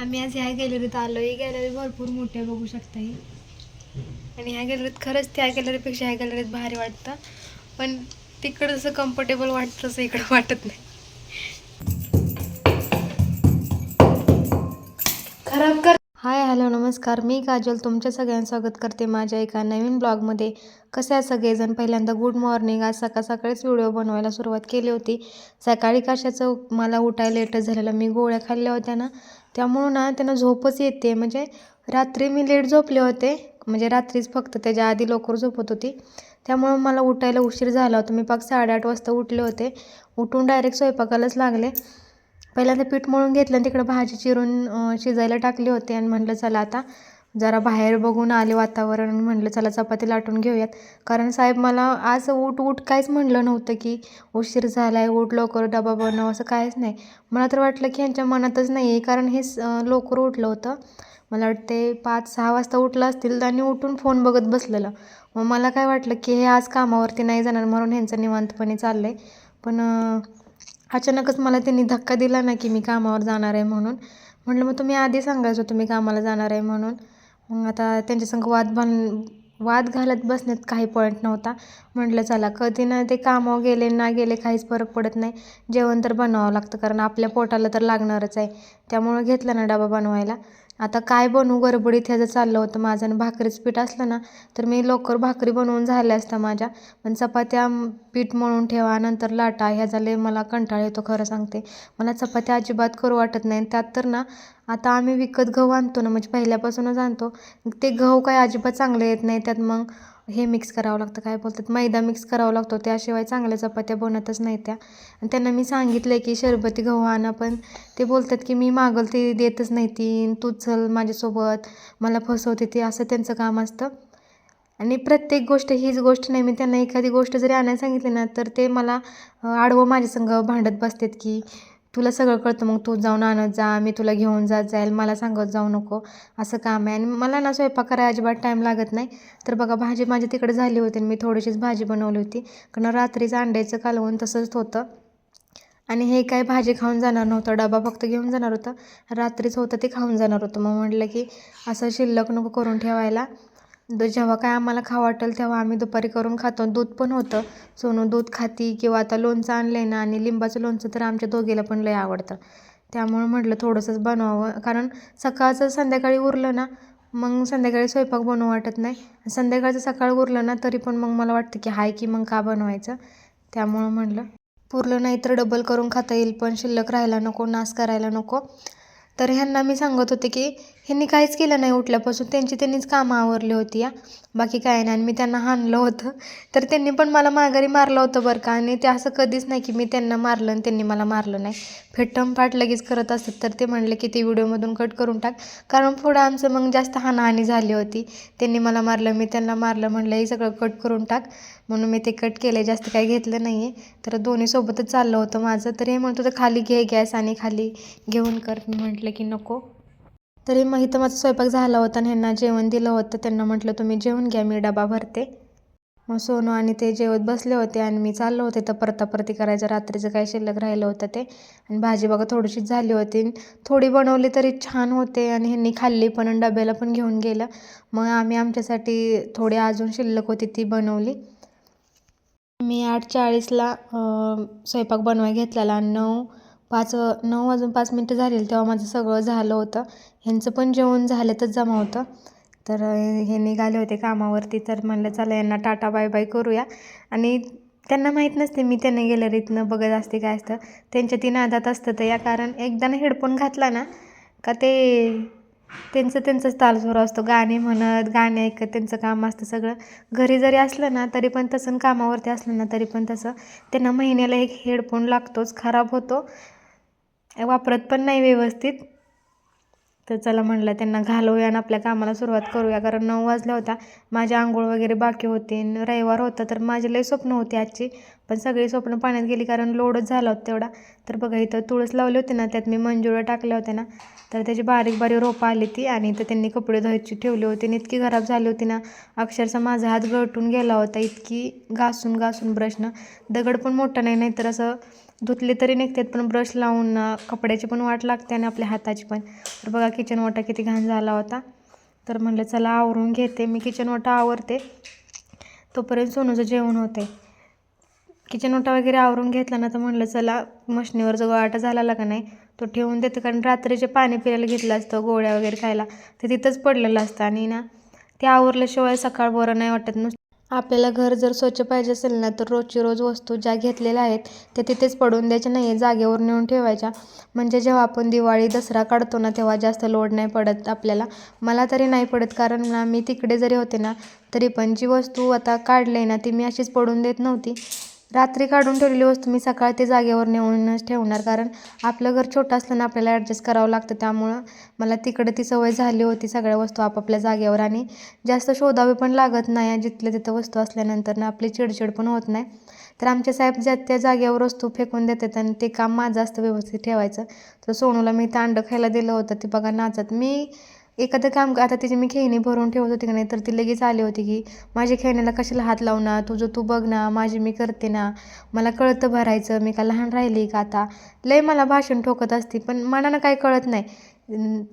आम्ही आज ह्या गॅलरीत आलो ही गॅलरी भरपूर मोठी आहे बघू शकता ही आणि ह्या गॅलरीत खरंच त्या गॅलरीपेक्षा ह्या गॅलरीत भारी वाटतं. पण तिकडं जसं कम्फर्टेबल वाटतं तसं इकडं वाटत नाही. खराब कर हाय हॅलो नमस्कार. मी काजल. तुमच्या सगळ्यांचं स्वागत करते माझ्या एका नवीन ब्लॉगमध्ये. कसे आहे सगळेजण? पहिल्यांदा गुड मॉर्निंग आज सकाळ सकाळीच व्हिडिओ बनवायला सुरुवात केली होती. सकाळी कशाचं? मला उठायला लेटच झालेलं. मी गोळ्या खाल्ल्या होत्या ना. त्यामुळं ना त्यांना झोपच येते. म्हणजे रात्री मी लेट झोपले होते. म्हणजे रात्रीच फक्त त्याच्या आधी लवकर झोपत होती. त्यामुळं मला उठायला उशीर झाला होता. मी पाक साडेआठ वाजता उठले होते. उठून डायरेक्ट स्वयंपाकालाच लागले. पहिल्यांदा पीठ मळून घेतलं आणि तिकडं भाजी चिरून शिजायला टाकली होती आणि म्हटलं चला आता जरा बाहेर बघून आले वातावरण आणि म्हटलं चला चपाती लाटून घेऊयात. कारण साहेब मला आज उठ उठ काहीच म्हणलं नव्हतं की उशीर झाला आहे उठ लवकर डबा बनव असं काहीच नाही. मला तर वाटलं की यांच्या मनातच नाही आहे कारण हे लवकर उठलं होतं. मला वाटते पाच सहा वाजता उठलं असतील आणि उठून फोन बघत बसलेलं. मग मला काय वाटलं की हे आज कामावरती नाही जाणार म्हणून ह्यांचं निवांतपणे चाललं आहे पण अचानकच मला त्यांनी धक्का दिला ना की मी कामावर जाणार आहे म्हणून. म्हटलं मग तुम्ही आधी सांगायचं तुम्ही कामाला जाणार आहे म्हणून. मग आता त्यांच्यासंग वाद बन वाद घालत बसण्यात काही पॉईंट नव्हता. म्हटलं चला कधी ना ते कामावर गेले ना गेले काहीच फरक पडत नाही. जेवण तर बनवावं लागतं कारण आपल्या पोटाला तर लागणारच आहे. त्यामुळं घेतला ना डबा बनवायला. आता काय बनवू? गडबडीत ह्याचं चाललं होतं माझं आणि भाकरीचं पीठ असलं ना तर मी लवकर भाकरी बनवून झाल्या असत्या माझ्या. पण चपात्या पीठ मळून ठेवा नंतर लाटा ह्याचा लय मला कंटाळा येतो खरं सांगते. मला चपात्या अजिबात करू वाटत नाही. त्यात तर ना आता आम्ही विकत गहू आणतो ना म्हणजे पहिल्यापासूनच आणतो. ते गहू काय अजिबात चांगले येत नाही. त्यात मग हे मिक्स करावं लागतं. काय बोलतात? मैदा मिक्स करावा लागतो. त्याशिवाय चांगल्या चपात्या बनतच नाही त्या. आणि त्यांना मी सांगितलं की शरबती गहू आणा पण ते बोलतात की मी मागल ते देतच नाही ती. तू चल माझ्यासोबत. मला फसवते ते. असं त्यांचं काम असतं. आणि प्रत्येक गोष्ट हीच गोष्ट नाही. मी त्यांना एखादी गोष्ट जरी आणायला सांगितली ना तर ते मला अं, आडवं माझ्यासंग भांडत बसतात की तुला सगळं कळतं मग तू जाऊन आणत जा मी तुला घेऊन जात जाईल मला सांगत जाऊ नको असं काम आहे. आणि मला ना स्वयंपाक करायला अजिबात टाईम लागत नाही. तर बघा भाजी माझी तिकडे झाली होती आणि मी थोडीशीच भाजी बनवली होती. कारण रात्रीचं अंड्याचं कालवून तसंच होतं. आणि हे काय भाजी खाऊन जाणार नव्हतं डबा फक्त घेऊन जाणार होतं. रात्रीच होतं ते खाऊन जाणार होतं. मग म्हटलं की असं शिल्लक नको करून ठेवायला. द जेव्हा काय आम्हाला खावं वाटेल तेव्हा आम्ही दुपारी करून खातो. दूध पण होतं. सोनू दूध खाती किंवा आता लोणचं आणलं आहे ना आणि लिंबाचं लोणचं तर आमच्या दोघीला पण लय आवडतं. त्यामुळं म्हटलं थोडंसंच बनवावं. कारण सकाळचं संध्याकाळी उरलं ना मग संध्याकाळी स्वयंपाक बनवू वाटत नाही. संध्याकाळचं सकाळ उरलं ना तरी पण मग मला वाटतं की हाय की मग का बनवायचं? त्यामुळं म्हटलं पुरलं नाही तर डबल करून खाता येईल पण शिल्लक राहायला नको नाश करायला नको. तर ह्यांना मी सांगत होते की ह्यांनी काहीच केलं नाही उठल्यापासून. त्यांची त्यांनीच कामं आवरली होती या. बाकी काय नाही. आणि मी त्यांना हाणलं होतं. तर त्यांनी पण मला माघारी मारलं होतं बरं का. आणि ते असं कधीच नाही की मी त्यांना मारलं आणि त्यांनी मला मारलं नाही. फेटम पाठ लगेच करत असतात. तर ते म्हणले की ते व्हिडिओमधून कट करून टाक. कारण पुढं आमचं मग जास्त हानाहानी झाली होती. त्यांनी मला मारलं मी त्यांना मारलं म्हणलं हे सगळं कट करून टाक. म्हणून मी ते कट केलं जास्त काही घेतलं नाही आहे तर दोन्ही सोबतच चाललं होतं माझं. तर हे म्हणत होतं खाली घे गॅस आणि खाली घेऊन कर. मी म्हटलं की नको. तरी मग इथं माझा स्वयंपाक झाला होता आणि ह्यांना जेवण दिलं होतं. त्यांना म्हटलं तुम्ही जेवून घ्या मी डबा भरते. मग सोनू आणि ते जेवत बसले होते आणि मी चाललो होते. तर परतापरती करायचं रात्रीचं काय शिल्लक राहिलं होतं ते. आणि भाजी बघा थोडीशीच झाली होती. थोडी बनवली तरी छान होते आणि ह्यांनी खाल्ली पण आणि डब्याला पण घेऊन गेलं. मग आम्ही आमच्यासाठी थोडी अजून शिल्लक होती ती बनवली. मी आठ चाळीसला स्वयंपाक बनवाय घेतलेला. नऊ पाच नऊ वाजून पाच मिनटं झालेली तेव्हा माझं सगळं झालं होतं. ह्यांचं पण जेवण झाल्यातच जमा होतं. तर हे निघाले होते कामावरती. तर म्हणलं चला यांना टाटा बाय बाय करूया. आणि त्यांना माहीत नसते मी त्यांना गॅलरीतनं बघत असते काय असतं. त्यांच्या ती नादात असतं तर या कारण एकदा ना हेडफोन घातला ना का ते त्यांचं त्यांचंच ताल सुरू असतो. गाणे म्हणत गाणे ऐकत त्यांचं काम असतं सगळं. घरी जरी असलं ना तरी पण तसं कामावरती असलं ना तरी पण तसं. त्यांना महिन्याला एक हेडफोन लागतोच खराब होतो. वापरत पण नाही व्यवस्थित. तर चला म्हणलं त्यांना घालवूया आणि आपल्या कामाला सुरुवात करूया. कारण नऊ वाजला होता माझ्या आंघोळ वगैरे बाकी होती. रविवार होता तर माझी लई स्वप्न होती आजची. पण सगळी स्वप्न पाण्यात गेली कारण लोडच झाला होता तेवढा. तर बघा इथं तुळस लावली होती ना त्यात मी मंजुळं टाकल्या होत्या ना. तर त्याची बारीक बारीक रोपं आली ती आणि इथं त्यांनी कपडे धुवायची ठेवली होती आणि इतकी खराब झाली होती ना. अक्षरशः माझा हात गळटून गेला होता. इतकी घासून घासून ब्रशनं. दगड पण मोठा नाही नाहीतर असं धुतले तरी निघतात पण ब्रश लावून ना कपड्याची पण वाट लागते आणि आपल्या हाताची पण. तर बघा किचन वाटा किती घाण झाला होता. तर म्हणलं चला आवरून घेते. मी किचन वाटा आवरते. तोपर्यंत सोनूचं जेवण होते. किचन ओटा वगैरे आवरून घेतला ना तर म्हणलं चला मशनीवर जो वाटा झाला का नाही तो ठेवून देते. कारण रात्रीचे पाणी पिरायला घेतलं असतं गोळ्या वगैरे खायला ते तिथंच पडलेलं असतं. आणि ना ते आवरल्याशिवाय सकाळ बरं नाही वाटत. नुसतं आपल्याला घर जर स्वच्छ पाहिजे असेल ना तर रोजची रोज वस्तू ज्या घेतलेल्या आहेत त्या तिथेच पडून द्यायच्या नाही जागेवर नेऊन ठेवायच्या. म्हणजे जेव्हा आपण दिवाळी दसरा काढतो ना तेव्हा जास्त लोड नाही पडत आपल्याला. मला तरी नाही पडत कारण ना मी तिकडे जरी होते ना तरी पण जी वस्तू आता काढली ना ती मी अशीच पडून देत नव्हती. रात्री काढून ठेवलेली वस्तू मी सकाळ ते जागेवर नेऊनच ठेवणार कारण आपलं घर छोटं असलं ना आपल्याला ॲडजस्ट करावं लागतं. त्यामुळं मला तिकडे ती सवय झाली होती सगळ्या वस्तू आपापल्या जागेवर आणि जास्त शोधावे पण लागत नाही जिथल्या तिथं वस्तू असल्यानंतर ना आपली चिडचिड पण होत नाही. तर आमचे साहेब ज्या त्या जागेवर वस्तू फेकून देतात आणि ते काम माझं असतं व्यवस्थित ठेवायचं. तर सोनूला मी तांडं खायला दिलं होतं. ते बघा नाचत. मी एखादं काम आता तिची मी खेळणी भरून ठेवत होती की नाही तर ती लगेच आली होती की माझ्या खेळण्याला कशाला हात लावू ना? तुझं तू बघ ना माझी मी करते ना. मला कळतं भरायचं मी का लहान राहिली का आता? लय मला भाषण ठोकत असते पण मनानं काही कळत नाही.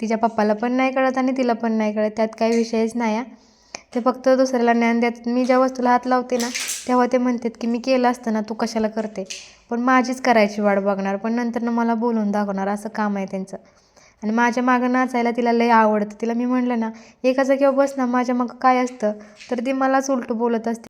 तिच्या पप्पाला पण नाही कळत आणि तिला पण नाही कळत. त्यात काही विषयच नाही आहे ते फक्त दुसऱ्याला ज्ञान देतात मी ज्या वस्तूला हात लावते ना तेव्हा ते म्हणतात की मी केलं असतं ना तू कशाला करते? पण माझीच करायची वाट बघणार पण नंतर मला बोलून दाखवणार असं काम आहे त्यांचं. आणि माझ्या मागं नाचायला तिला लय आवडतं. तिला मी म्हणलं ना एका जागेवर बस ना माझ्या मागं काय असतं तर ती मलाच उलटं बोलत असते.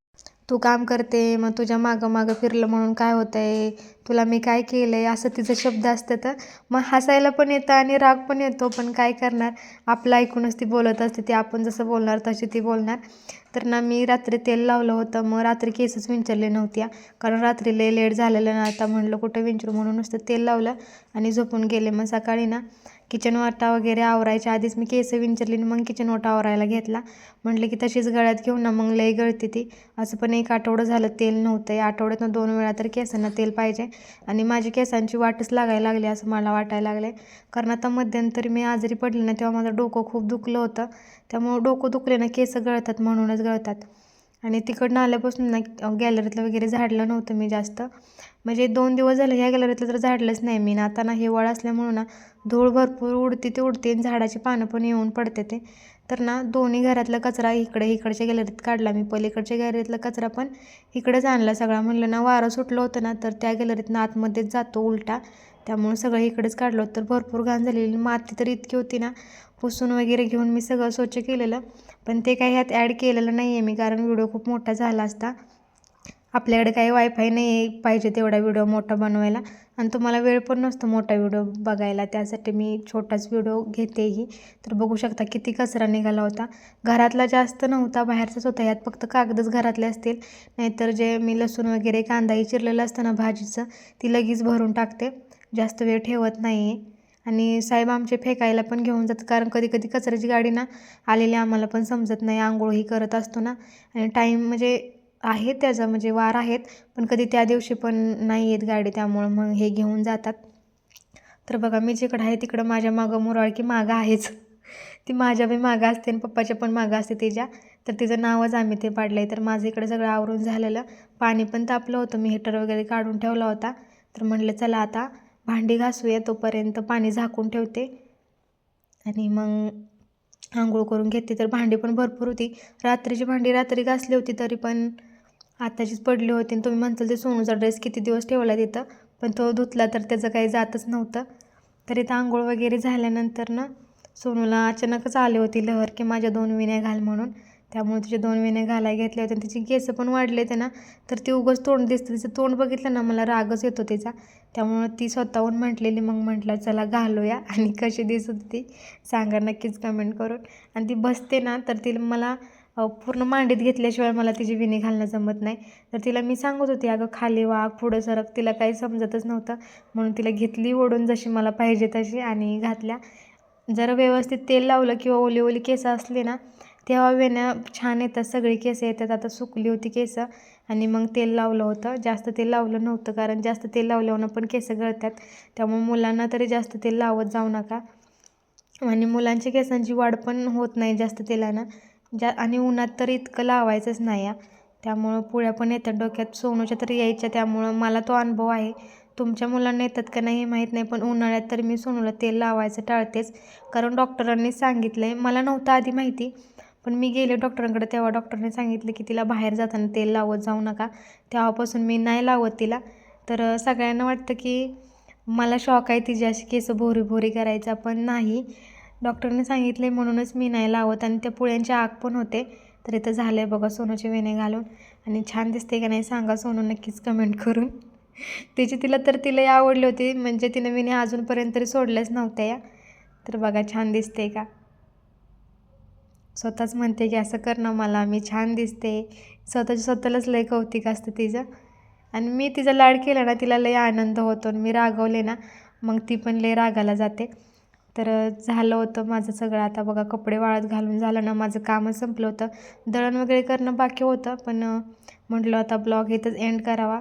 तू काम करते मग तुझ्या मागं मागं फिरलं म्हणून काय होतं आहे तुला मी काय केलं आहे असं तिचं शब्द असतं तर मग हसायला पण येतं आणि राग पण येतो पण काय करणार? आपलं ऐकूनच ती बोलत असते. ती आपण जसं बोलणार तशी ती बोलणार. तर ना मी रात्री तेल लावलं होतं. मग रात्री केसच विंचरले नव्हत्या. कारण रात्री लय लेट झालेलं ना आता म्हणलं कुठं विंचरू म्हणून नुसतं तेल लावलं आणि झोपून गेले. मग सकाळी ना किचन वाटा वगैरे आवरायच्या आधीच मी केस विंचरली मग किचन वाटा आवरायला घेतला. म्हटलं की तशीच गळ्यात घेऊन ना मग लई गळते ती. असं पण एक आठवडं झालं तेल नव्हतं. आठवड्यातनं दोन वेळा तर केसांना तेल पाहिजे. आणि माझी केसांची वाटच लागायला लागली असं मला वाटायला लागले कारण आता मध्यंतरी मी आजारी पडले ना तेव्हा माझं डोकं खूप दुखलं होतं. त्यामुळं डोकं दुखले ना केस गळतात म्हणूनच गळतात. आणि तिकडनं आल्यापासून ना गॅलरीतलं वगैरे झाडलं नव्हतं मी जास्त. म्हणजे दोन दिवस झालं ह्या गॅलरीतलं तर झाडलंच नाही मी. ना आता ना हिवाळा असल्यामुळं ना धूळ भरपूर उडते ते उडते आणि झाडाची पानं पण येऊन पडते ते. तर ना दोन्ही घरातला कचरा इकडे इकडच्या गॅलरीत काढला. मी पलीकडच्या गॅलरीतला कचरा पण इकडेच आणला सगळा. म्हणलं ना वारं सुटलं होतं ना तर त्या गॅलरीतनं आतमध्येच जातो उलटा. त्यामुळं सगळं इकडेच काढलं तर भरपूर घाण झालेली. माती तर इतकी होती ना पुसून वगैरे घेऊन मी सगळं स्वच्छ केलेलं. पण ते काही ह्यात ॲड केलेलं नाही आहे मी कारण व्हिडिओ खूप मोठा झाला असता. आपल्याकडे काही वायफाय नाही पाहिजे तेवढा व्हिडिओ मोठा बनवायला. आणि तुम्हाला वेळ पण नसतो मोठा व्हिडिओ बघायला. त्यासाठी मी छोटाच व्हिडिओ घेतेही. तर बघू शकता किती कचरा निघाला होता. घरातला जास्त नव्हता बाहेरचाच होता. यात फक्त कागदच घरातले असतील. नाहीतर जे मी लसूण वगैरे कांदाही चिरलेलं असतं ना भाजीचं ती लगेच भरून टाकते. जास्त वेळ ठेवत नाही आहे आणि साहेब आमचे फेकायला पण घेऊन जातात. कारण कधी कधी कचऱ्याची गाडी ना आलेली आम्हाला पण समजत नाही. आंघोळही करत असतो ना. आणि टाईम म्हणजे आहे त्याचा म्हणजे वार आहेत. पण कधी त्या दिवशी पण नाही येत गाडी. त्यामुळं मग हे घेऊन जातात. तर बघा मी जिकडं आहे तिकडं माझ्या मागं मुरळ की मागं आहेच. ती माझ्या बी मागं असते आणि पप्पाच्या पण मागं असते तिच्या. तर तिचं नावच आम्ही ते पाडलं आहे तर माझं इकडे सगळं आवरून झालेलं. पाणी पण तापलं होतं. मी हिटर वगैरे काढून ठेवला होता. तर म्हटलं चला आता भांडी घासूया तोपर्यंत पाणी झाकून ठेवते. आणि मग आंघोळ करून घेते. तर भांडी पण भरपूर होती. रात्रीची भांडी रात्री घासली होती तरी पण आताचीच पडली होती. आणि तुम्ही म्हणताल ते सोनूचा ड्रेस किती दिवस ठेवला तिथं? पण तो धुतला तर त्याचं काही जातच नव्हतं. तर इथं आंघोळ वगैरे झाल्यानंतर ना सोनूला अचानकच आले होती लहर की माझ्या दोन विण्या घाल म्हणून. त्यामुळे तिचे दोन विणे घालायला घेतले होते आणि तिची केस पण वाढले त्यांना ना तर ती उगंच तोंड दिसतं. तिचं तोंड बघितलं ना मला रागच येतो तिचा. त्यामुळं ती स्वतःहून म्हटलेली मग म्हटलं चला घालूया. आणि कशी दिसत होती सांगा नक्कीच कमेंट करून. आणि ती बसते ना तर तिला मला पूर्ण मांडीत घेतल्याशिवाय मला तिची विणी घालणं जमत नाही. तर तिला मी सांगत होती अगं खाली वाघ पुढं सरक. तिला काही समजतच नव्हतं. म्हणून तिला घेतली ओढून जशी मला पाहिजे तशी आणि घातल्या. जर व्यवस्थित तेल लावलं किंवा ओली ओली केस असली ना तेव्हा वेण्या छान येतात सगळी केस येतात. आता सुकली होती केस आणि मग तेल लावलं होतं. जास्त तेल लावलं नव्हतं कारण जास्त तेल लावल्यावर पण केस गळतात. त्यामुळे मुलांना तरी जास्त तेल लावत जाऊ नका. आणि मुलांच्या केसांची वाढ पण होत नाही जास्त तेलानं. ज्या आणि उन्हात तर इतकं लावायचंच नाही या त्यामुळं पुळ्या पण येतात डोक्यात. सोनूच्या तरी यायच्या त्यामुळं मला तो अनुभव आहे. तुमच्या मुलांना येतात का नाही हे माहीत नाही पण उन्हाळ्यात तर मी सोनूला तेल लावायचं टाळतेच. कारण डॉक्टरांनी सांगितलं आहे मला नव्हतं आधी माहिती. पण मी गेले डॉक्टरांकडे तेव्हा डॉक्टरने सांगितलं की तिला बाहेर जाताना तेल लावत जाऊ नका. तेव्हापासून मी नाही लावत तिला. तर सगळ्यांना वाटतं की मला शॉक आहे तिची अशी केस भोरी भोरी करायचा पण नाही. डॉक्टरने सांगितले म्हणूनच मी नाही लावत आणि त्या पुळ्यांचे आग पण होते. तर इथं झालं आहे बघा सोनूचे वेणे घालून. आणि छान दिसते का नाही सांगा सोनू नक्कीच कमेंट करून. तिची तिला तर तिलाही आवडली होती म्हणजे तिनं विणे अजूनपर्यंत तरी सोडल्याच नव्हत्या या. तर बघा छान दिसते का? स्वतःच म्हणते की असं कर ना मला मी छान दिसते. स्वतःच्या स्वतःलाच लय कौतिक असतं तिचं. आणि मी तिचा लाड केला ना तिला लय आनंद होतो आणि मी रागवले ना मग ती पण लय रागाला जाते. तर झालं होतं माझं सगळं. आता बघा कपडे वाळत घालून झालं ना माझं कामच संपलं होतं. दळण वगैरे करणं बाकी होतं पण म्हटलं आता ब्लॉग इथंच एंड करावा.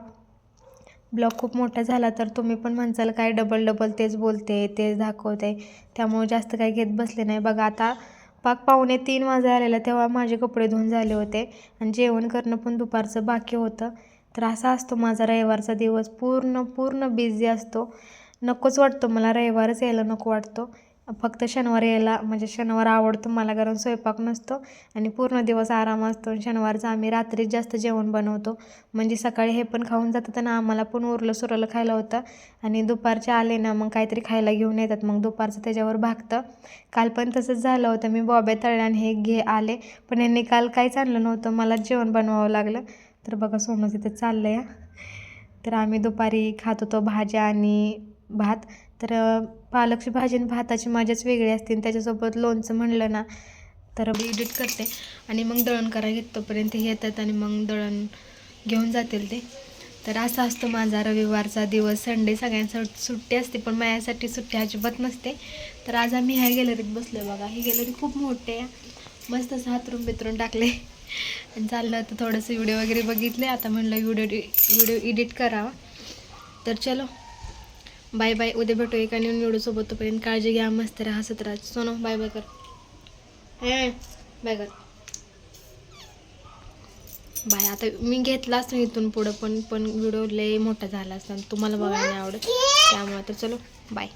ब्लॉग खूप मोठा झाला तर तुम्ही पण म्हणसाल काय डबल डबल तेच बोलते तेच दाखवते. त्यामुळे जास्त काही घेत बसले नाही. बघा आता पाक पावणे तीन वाजा आलेला तेव्हा माझे कपडे धुवून झाले होते आणि जेवण करणं पण दुपारचं बाकी होतं. तर असा असतो माझा रविवारचा दिवस. पूर्ण पूर्ण बिझी असतो. नकोच वाटतो मला रविवारच यायला नको वाटतो. फक्त शनिवार यायला म्हणजे शनिवार आवडतो मला कारण स्वयंपाक नसतो आणि पूर्ण दिवस आराम असतो. आणि आम्ही रात्रीच जास्त जेवण बनवतो. म्हणजे सकाळी हे पण खाऊन जातात आणि आम्हाला पण उरलं सुरलं खायला होतं. आणि दुपारचे आले ना मग काहीतरी खायला घेऊन येतात. मग दुपारचं त्याच्यावर भागतं. काल पण तसंच झालं होतं. मी बॉबे तळल्या आणि हे घे आले. पण यांनी काल काहीच आणलं नव्हतं. मला जेवण बनवावं लागलं. तर बघा सोनं तिथं चाललं या तर आम्ही दुपारी खात होतो भाज्या आणि भात तर पालकची भाजी आणि भाताची माझ्याच वेगळी असते आणि त्याच्यासोबत लोणचं म्हणलं ना तर एडिट करते. आणि मग दळण करायला घेत तोपर्यंत येतात आणि मग दळण घेऊन जातील ते. तर असा असतो माझा रविवारचा दिवस. संडे सगळ्यांसाठी सुट्टी असते पण माझ्यासाठी सुट्टी अजिबात नसते. तर आज आम्ही ह्या गॅलरीत बसलो बघा. ही गॅलरी खूप मोठी आहे. मस्त असं हातरून बितरून टाकले. आणि चाललं होतं थोडंसं व्हिडिओ वगैरे बघितले आता म्हणलं व्हिडिओ व्हिडिओ एडिट करावा. तर चलो. Bye bye. उद्या भेटू एका नवीन व्हिडिओसोबत. तोपर्यंत काळजी घ्या मस्त राहा हसत राहा. सोनो बाय बाय कर. हे बाय कर. बाय. आता मी घेतला असतं इथून पुढं पण पण व्हिडिओ लय मोठा झाला असता. आणि तुम्हाला बघायला नाही आवडत. त्यामुळे तर चलो बाय.